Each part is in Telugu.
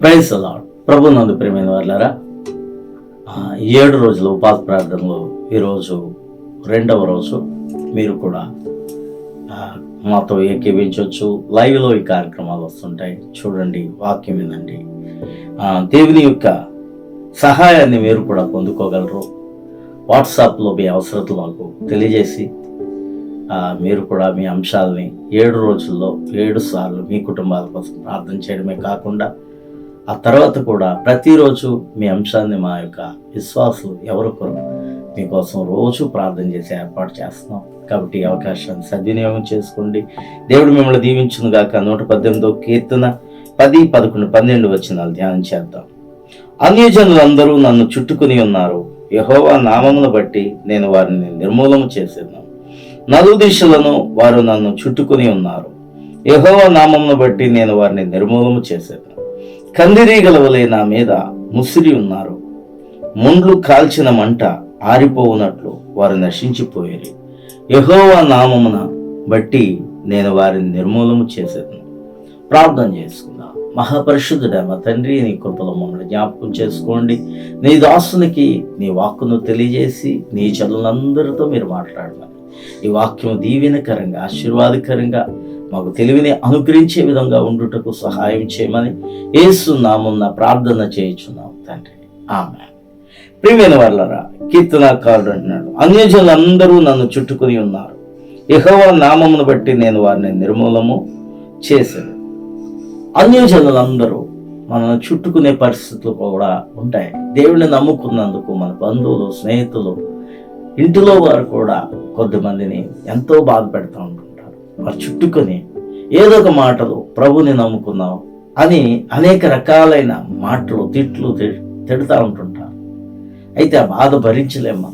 ప్రైజ్ అలాడ్ ప్రభు నందు ప్రేమైన వాళ్ళారా ఏడు రోజుల ఉపాస ప్రార్థనలో ఈరోజు రెండవ రోజు మీరు కూడా మాతో ఏకీవించవచ్చు లైవ్లో ఈ కార్యక్రమాలు వస్తుంటాయి. చూడండి వాక్యం వినండి. దేవుని యొక్క సహాయాన్ని మీరు కూడా పొందుకోగలరు. వాట్సాప్లో మీ అవసరతలు మాకు తెలియజేసి మీరు కూడా మీ అంశాలని ఏడు రోజుల్లో ఏడు సార్లు మీ కుటుంబాల కోసం ప్రార్థన చేయడమే కాకుండా ఆ తర్వాత కూడా ప్రతిరోజు మీ అంశాన్ని మా యొక్క విశ్వాసులు ఎవరొకరు మీకోసం రోజు ప్రార్థన చేసి ఏర్పాటు చేస్తున్నాం. కాబట్టి ఈ అవకాశాన్ని సద్వినియోగం చేసుకోండి. దేవుడు మిమ్మల్ని దీవించును గాక. నూట పద్దెనిమిదో కీర్తన పది పదకొండు పన్నెండు వచ్చినాలు ధ్యానం చేద్దాం. అన్యజనులందరూ నన్ను చుట్టుకుని ఉన్నారు. యహోవా నామమును బట్టి నేను వారిని నిర్మూలన చేసేదాను నలు దిశలను వారు నన్ను చుట్టుకుని ఉన్నారు. యహోవా నామమును బట్టి నేను వారిని నిర్మూలన చేసేదాను కందిరీగల వలె నా మీద ముసిరి ఉన్నారు. ముండ్లు కాల్చిన మంట ఆరిపోవునట్లు వారు నశించిపోయేది. యహోవా నామమున బట్టి నేను వారిని నిర్మూలన చేసేదను. ప్రార్థన చేసుకుందాం. మహాపరిశుద్ధుడ మా తండ్రి నీ కృపలో మమ్మల్ని జ్ఞాపకం చేసుకోండి. నీ దాసునికి నీ వాక్కును తెలియజేసి నీ చదువులందరితో మీరు మాట్లాడమని. ఈ వాక్యం దీవెనకరంగా ఆశీర్వాదకరంగా మాకు తెలివిని అనుగ్రహించే విధంగా ఉండుటకు సహాయం చేయమని యేసు నామం ప్రార్థన చేయించున్నాం తండ్రి. ఆమె ప్రియమైన వాళ్ళరా కీర్తనాకారుడు అంటున్నాడు అన్యజనులందరూ నన్ను చుట్టుకుని ఉన్నారు. యెహోవా నామమును బట్టి నేను వారిని నిర్మూలము చేశాను అన్యజనులందరూ మనల్ని చుట్టుకునే పరిస్థితులు కూడా ఉంటాయి. దేవుడిని నమ్ముకున్నందుకు మన బంధువులు స్నేహితులు ఇంటిలో వారు కూడా కొద్దిమందిని ఎంతో బాధ పెడతా చుట్టుకొని ఏదో ఒక మాటలు ప్రభుని నమ్ముకున్నావు అని అనేక రకాలైన మాటలు తిట్లు తిడుతూ ఉంటుంటారు. అయితే ఆ బాధ భరించలేం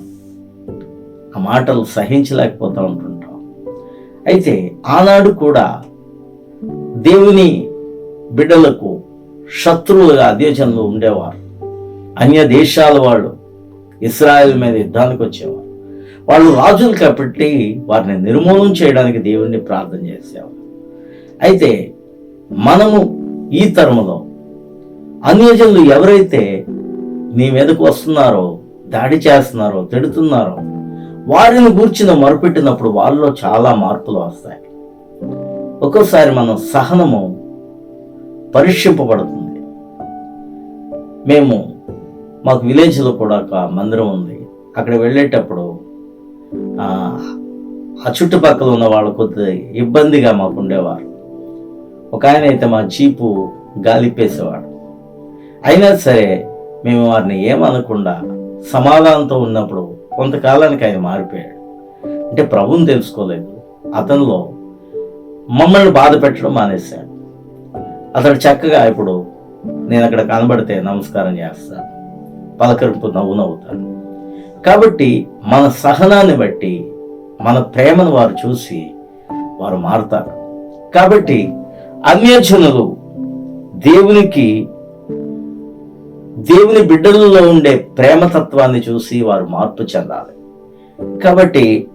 ఆ మాటలు సహించలేకపోతూ ఉంటుంటాం. అయితే ఆనాడు కూడా దేవుని బిడ్డలకు శత్రువులుగా అధ్యక్షంలో ఉండేవారు. అన్య దేశాల వాళ్ళు ఇస్రాయల్ మీద యుద్ధానికి వచ్చేవారు. వాళ్ళు రాజులు కాబట్టి వారిని నిర్మూలన చేయడానికి దేవుణ్ణి ప్రార్థన చేశాము అయితే మనము ఈ తరములో అన్యజనులు ఎవరైతే నీ మీదకు వస్తున్నారో దాడి చేస్తున్నారో తిడుతున్నారో వారిని గూర్చిన మొరపెట్టినప్పుడు వాళ్ళలో చాలా మార్పులు వస్తాయి. ఒక్కోసారి మనం సహనము పరీక్షింపబడుతుంది. మేము మాకు విలేజ్లో కూడా ఒక మందిరం ఉంది. అక్కడ వెళ్ళేటప్పుడు ఆ చుట్టుపక్కల ఉన్న వాళ్ళు కొద్ది ఇబ్బందిగా మాకు ఉండేవారు. ఒక ఆయన అయితే మా జీపు గాలిపేసేవాడు అయినా సరే మేము వారిని ఏమనకుండా సమాధానంతో ఉన్నప్పుడు కొంతకాలానికి ఆయన మారిపోయాడు. అంటే ప్రభుని తెలుసుకోలేదు. అతనిలో మమ్మల్ని బాధ పెట్టడం మానేశాడు. అతడు చక్కగా ఇప్పుడు నేను అక్కడ కనబడితే నమస్కారం చేస్తాను. పలకరింపు నవ్వు నవ్వుతాను కాబట్టి మన సహనాన్ని బట్టి మన ప్రేమను వారు చూసి వారు మారుతారు. కాబట్టి అన్యజనులు దేవునికి దేవుని బిడ్డలలో ఉండే ప్రేమతత్వాన్ని చూసి వారు మార్పు చెందాలి. కాబట్టి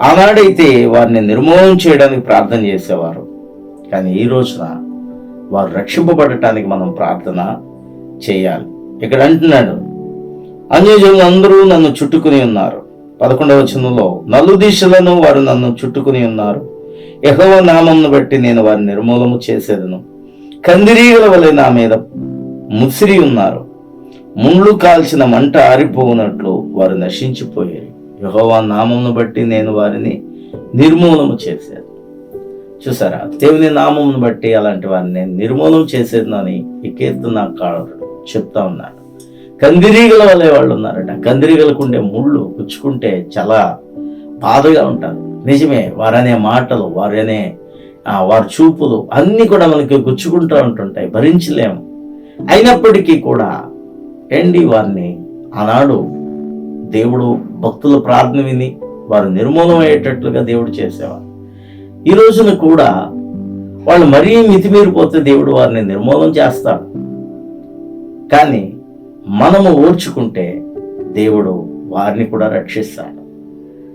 ఆనాడైతే వారిని నిర్మూలన చేయడానికి ప్రార్థన చేసేవారు. కానీ ఈ రోజున వారు రక్షింపబడటానికి మనం ప్రార్థన చేయాలి. ఇక్కడ అంటున్నాడు అన్యజనులు అందరూ నన్ను చుట్టుకుని ఉన్నారు. పదకొండవ చిన్నలో నలు దిశలను వారు నన్ను చుట్టుకుని ఉన్నారు. యహోవ నామంను బట్టి నేను వారిని నిర్మూలము చేసేదను. కందిరీగల వలె నా మీద ముసిరి ఉన్నారు. ముండ్లు కాల్చిన మంట ఆరిపోనట్లు వారు నశించిపోయారు. యహోవా నామమును బట్టి నేను వారిని నిర్మూలము చేశాను చూసారా? దేవుని నామమును బట్టి అలాంటి వారిని నిర్మూలన చేసేదని ఈ కీర్తనకారుడు చెప్తా ఉన్నాడు కందిరీగల వల్లే వాళ్ళు ఉన్నారట. కందిరీగలకు ఉండే ముళ్ళు గుచ్చుకుంటే చాలా బాధగా ఉంటారు. నిజమే వారనే మాటలు వారనే వారి చూపులు అన్నీ కూడా మనకి గుచ్చుకుంటూ ఉంటుంటాయి భరించలేము. అయినప్పటికీ కూడా ఎండి వారిని ఆనాడు దేవుడు భక్తుల ప్రార్థన విని వారు నిర్మూలం అయ్యేటట్లుగా దేవుడు చేసేవారు. ఈ రోజున కూడా వాళ్ళు మరీ మితిమీరిపోతే దేవుడు వారిని నిర్మూలం చేస్తాడు. కానీ మనము ఓర్చుకుంటే దేవుడు వారిని కూడా రక్షిస్తాడు.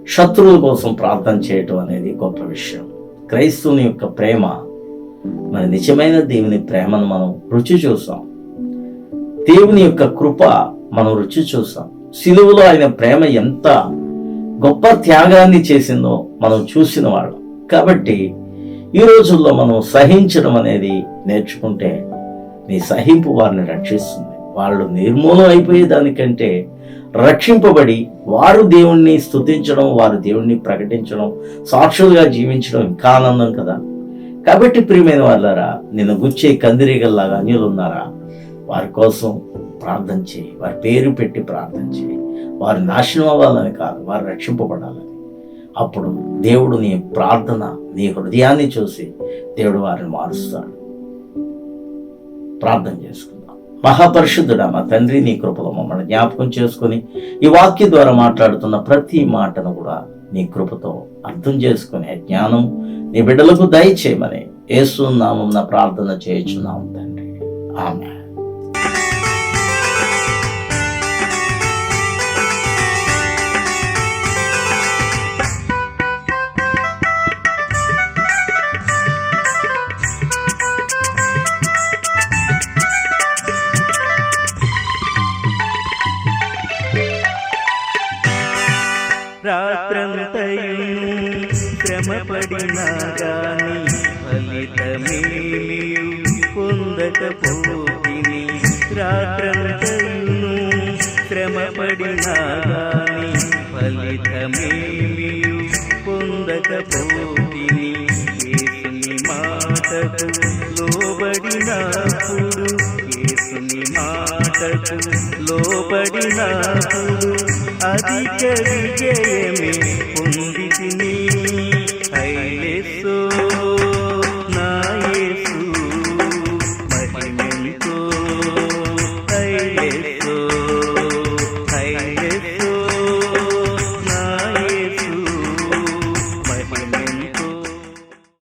శత్రువుల కోసం ప్రార్థన చేయటం అనేది గొప్ప విషయం. క్రైస్తవుని యొక్క ప్రేమ మన నిజమైన దేవుని ప్రేమను మనం రుచి చూసాం దేవుని యొక్క కృప మనం రుచి చూసాం సిలువలో ఆయన ప్రేమ ఎంత గొప్ప త్యాగాన్ని చేసిందో మనం చూసిన వాళ్ళం. కాబట్టి ఈ రోజుల్లో మనం సహించడం అనేది నేర్చుకుంటే నీ సహింపు వారిని రక్షిస్తుంది. వాళ్ళు నిర్మూలం అయిపోయే దానికంటే రక్షింపబడి వారు దేవుణ్ణి స్థుతించడం వారు దేవుణ్ణి ప్రకటించడం సాక్షులుగా జీవించడం ఇంకా ఆనందం కదా. కాబట్టి ప్రియమైన వాళ్ళారా నిన్ను గుచ్చే కందిరీగల్లాగా అన్యులు ఉన్నారా వారి కోసం ప్రార్థన చేయి. వారి పేరు పెట్టి ప్రార్థన చేయి. వారు నాశనం అవ్వాలని కాదు వారు రక్షింపబడాలని. అప్పుడు దేవుడు నీ ప్రార్థన నీ హృదయాన్ని చూసి దేవుడు వారిని మారుస్తాడు. ప్రార్థన చేసుకుంటాడు మహాపరిశుద్ధుడా మా తండ్రి నీ కృపలో మమ్మల్ని జ్ఞాపకం చేసుకొని ఈ వాక్య ద్వారా మాట్లాడుతున్న ప్రతి మాటను కూడా నీ కృపతో అర్థం చేసుకునే జ్ఞానం నీ బిడ్డలకు దయచేయమని ఏసునామం నామం ప్రార్థన చేయుచున్నాం తండ్రి. ఆమె శ్రమపడినా గాని ఫలితమేమియు పొందకపోతిని రాత్రంతయును శ్రమపడినా గాని ఫలితమేమియు పొందకపోతిని యేసుని మాటకు లోబడినప్పుడు యేసుని మాటకు లోబడినప్పుడు అది విజయమే